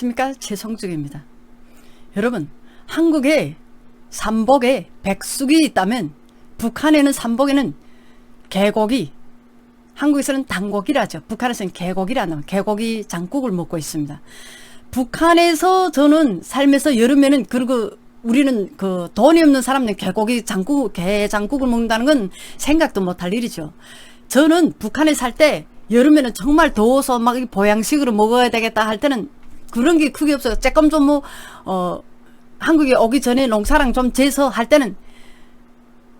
안녕하십니까 최성중입니다. 여러분 한국에 삼복에 백숙이 있다면 북한에는 삼복에는 개고기 한국에서는 당고기라죠. 북한에서는 개고기라는 개고기 장국을 먹고 있습니다. 북한에서 저는 살면서 여름에는 그리고 우리는 그 돈이 없는 사람은 개고기 장국 개 장국을 먹는다는 건 생각도 못할 일이죠. 저는 북한에 살 때 여름에는 정말 더워서 막 보양식으로 먹어야 되겠다 할 때는 그런 게 크게 없어요. 조금 좀 뭐, 어, 한국에 오기 전에 농사랑 좀 재서 할 때는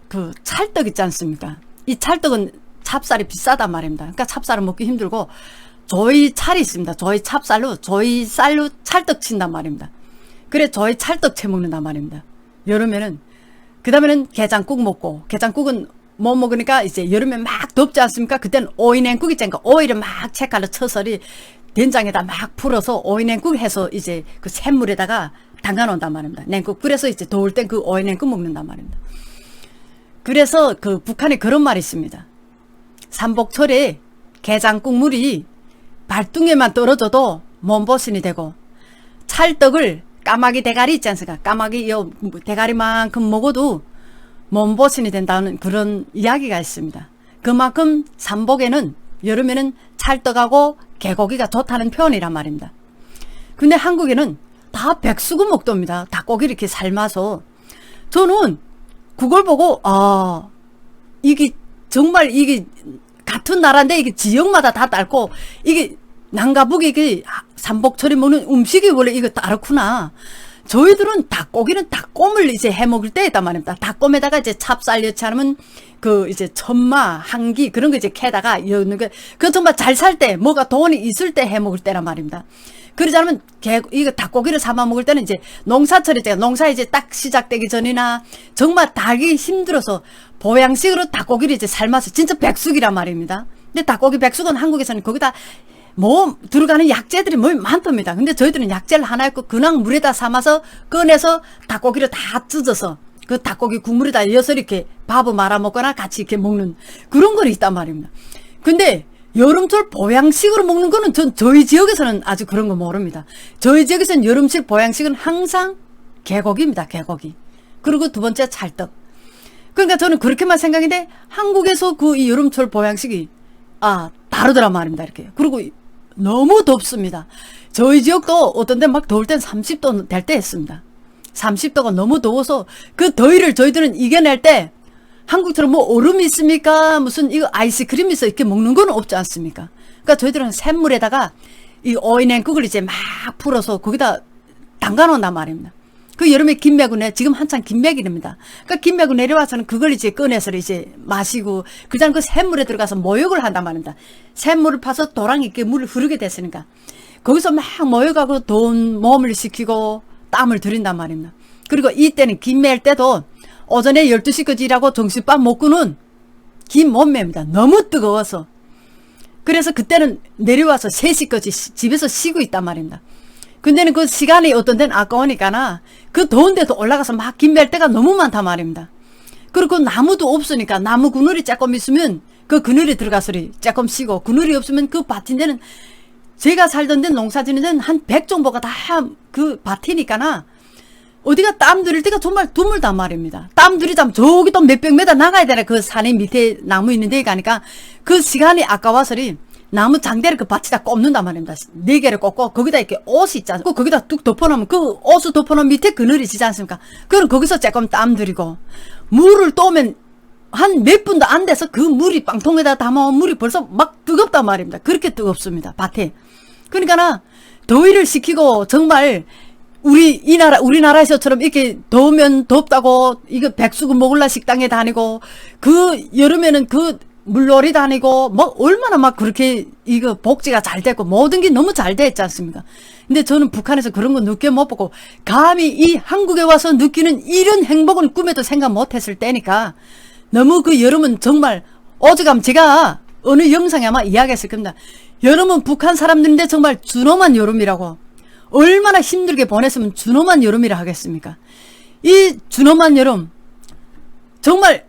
그 찰떡 있지 않습니까? 이 찰떡은 찹쌀이 비싸단 말입니다. 그러니까 찹쌀은 먹기 힘들고 저희 찰이 있습니다. 저희 찹쌀로 저희 쌀로 찰떡 친단 말입니다. 그래 저희 찰떡 채 먹는단 말입니다. 여름에는 그 다음에는 게장국 먹고 게장국은 뭐 먹으니까 이제 여름에 막 덥지 않습니까? 그때는 오이 냉국 있잖아요. 오이를 막 채칼로 쳐서리 된장에다 막 풀어서 오이냉국 해서 이제 그 샘물에다가 담가 놓는단 말입니다. 냉국. 그래서 이제 더울 땐 그 오이냉국 먹는단 말입니다. 그래서 그 북한에 그런 말이 있습니다. 삼복철에 게장국물이 발등에만 떨어져도 몸보신이 되고 찰떡을 까마귀 대가리 있지 않습니까? 까마귀 요 대가리만큼 먹어도 몸보신이 된다는 그런 이야기가 있습니다. 그만큼 삼복에는 여름에는 찰떡하고 개고기가 좋다는 표현이란 말입니다. 근데 한국에는 다 백숙을 먹답니다. 닭고기 이렇게 삶아서. 저는 그걸 보고, 아, 이게 정말 이게 같은 나라인데 이게 지역마다 다 다르고 이게 남가북이 이게 삼복철에 먹는 음식이 원래 이거 다르구나. 저희들은 닭고기는 닭곰을 이제 해 먹을 때 있단 말입니다. 닭곰에다가 이제 찹쌀 여치 않으면 그 이제 천마, 한기 그런 거 이제 캐다가 여는 거, 그 정말 잘 살 때, 뭐가 돈이 있을 때 해 먹을 때란 말입니다. 그러지 않으면 개, 이거 닭고기를 삼아 먹을 때는 이제 농사철에 제가 농사 이제 딱 시작되기 전이나 정말 닭이 힘들어서 보양식으로 닭고기를 이제 삶아서 진짜 백숙이란 말입니다. 근데 닭고기 백숙은 한국에서는 거기다 뭐 들어가는 약재들이 뭐 많답니다. 근데 저희들은 약재를 하나 있고 그냥 물에다 삶아서 꺼내서 닭고기를 다 찢어서 그 닭고기 국물에다 이어서 이렇게 밥을 말아 먹거나 같이 이렇게 먹는 그런 거 있단 말입니다. 근데 여름철 보양식으로 먹는 거는 전 저희 지역에서는 아직 그런 거 모릅니다. 저희 지역에서는 여름철 보양식은 항상 개고기입니다. 개고기. 그리고 두 번째 찰떡. 그러니까 저는 그렇게만 생각인데 한국에서 그 이 여름철 보양식이 아 다르더란 말입니다. 이렇게. 그리고 너무 덥습니다. 저희 지역도 어떤 데 막 더울 땐 30도 될 때 했습니다. 30도가 너무 더워서 그 더위를 저희들은 이겨낼 때 한국처럼 뭐 얼음이 있습니까? 무슨 이거 아이스크림이 있어 이렇게 먹는 건 없지 않습니까? 그러니까 저희들은 샘물에다가 이 오이냉국을 이제 막 풀어서 거기다 담가 놓는단 말입니다. 그 여름에 김매구네 지금 한창 김매기입니다. 그러니까 김매구 내려와서는 그걸 이제 꺼내서 이제 마시고 그다음 그 샘물에 들어가서 모욕을 한단 말입니다. 샘물을 파서 도랑 있게 물을 흐르게 됐으니까 거기서 막 모욕하고 돈 몸을 식히고 땀을 들인단 말입니다. 그리고 이때는 김매일 때도 오전에 12시까지 일하고 점심밥 먹고는 긴 몸매입니다. 너무 뜨거워서. 그래서 그때는 내려와서 3시까지 집에서 쉬고 있단 말입니다. 근데는 그 시간이 어떤 데는 아까우니까나 그 더운데도 올라가서 막 김멜 때가 너무 많단 말입니다. 그리고 나무도 없으니까 나무 그늘이 조금 있으면 그 그늘에 들어가서리 조금 쉬고 그늘이 없으면 그 밭인 데는 제가 살던 데 농사 짓는 데는 한100 정도가 다 그 밭이니까나 어디가 땀 들일 때가 정말 드물단 말입니다. 땀 들이자면 저기 또 몇백 메다 나가야 되나 그 산에 밑에 나무 있는 데 가니까 그 시간이 아까워서리 나무 장대를 그 밭에다 꼽는단 말입니다. 네 개를 꼽고 거기다 이렇게 옷이 있잖아요. 그 거기다 뚝 덮어놓으면 그 옷을 덮어놓은 밑에 그늘이 지지 않습니까? 그럼 거기서 조금 땀 들이고 물을 떠오면 한 몇 분도 안 돼서 그 물이 빵통에다 담아온 물이 벌써 막 뜨겁단 말입니다. 그렇게 뜨겁습니다. 밭에. 그러니까나 더위를 식히고 정말 우리 이 나라 우리나라에서처럼 이렇게 더우면 덥다고 이거 백숙을 먹을라 식당에 다니고 그 여름에는 그 물놀이 다니고 뭐 얼마나 막 그렇게 이거 복지가 잘 됐고 모든 게 너무 잘 됐지 않습니까? 근데 저는 북한에서 그런 거 느껴 못 보고 감히 이 한국에 와서 느끼는 이런 행복은 꿈에도 생각 못 했을 때니까 너무 그 여름은 정말 어제감 제가 어느 영상에 아마 이야기했을 겁니다. 여름은 북한 사람들인데 정말 준엄한 여름이라고 얼마나 힘들게 보냈으면 준엄한 여름이라 하겠습니까? 이 준엄한 여름 정말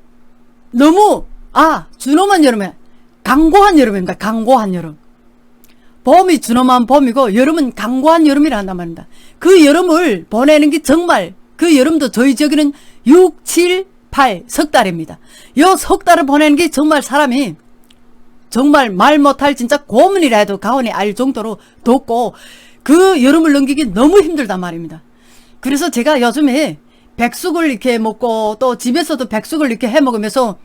너무 아 준엄한 여름에 강고한 여름입니다. 강고한 여름 봄이 준엄한 봄이고 여름은 강고한 여름이라 한단 말입니다. 그 여름을 보내는 게 정말 그 여름도 저희 지역에는 6, 7, 8 석 달입니다. 요 석 달을 보내는 게 정말 사람이 정말 말 못할 진짜 고문이라 해도 가온이 알 정도로 덥고 그 여름을 넘기기 너무 힘들단 말입니다. 그래서 제가 요즘에 백숙을 이렇게 먹고 또 집에서도 백숙을 이렇게 해 먹으면서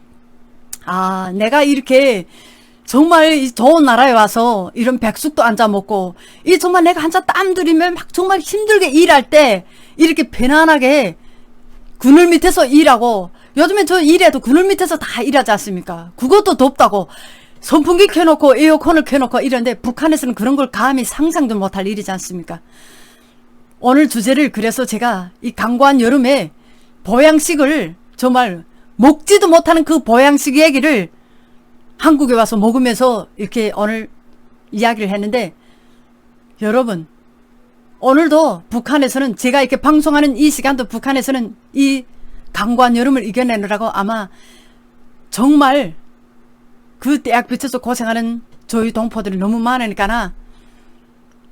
아 내가 이렇게 정말 이 좋은 나라에 와서 이런 백숙도 앉아 먹고 이 정말 내가 한자 땀 들이면 막 정말 힘들게 일할 때 이렇게 편안하게 그늘 밑에서 일하고 요즘에 저 일해도 그늘 밑에서 다 일하지 않습니까? 그것도 덥다고 선풍기 켜놓고 에어컨을 켜놓고 이런데 북한에서는 그런 걸 감히 상상도 못할 일이지 않습니까? 오늘 주제를 그래서 제가 이 강고한 여름에 보양식을 정말 먹지도 못하는 그 보양식 얘기를 한국에 와서 먹으면서 이렇게 오늘 이야기를 했는데 여러분 오늘도 북한에서는 제가 이렇게 방송하는 이 시간도 북한에서는 이 강고한 여름을 이겨내느라고 아마 정말 그 대학 빛에서 고생하는 저희 동포들이 너무 많으니까 나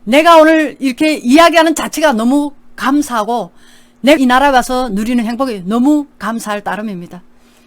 내가 오늘 이렇게 이야기하는 자체가 너무 감사하고 내가 이 나라에 와서 누리는 행복이 너무 감사할 따름입니다.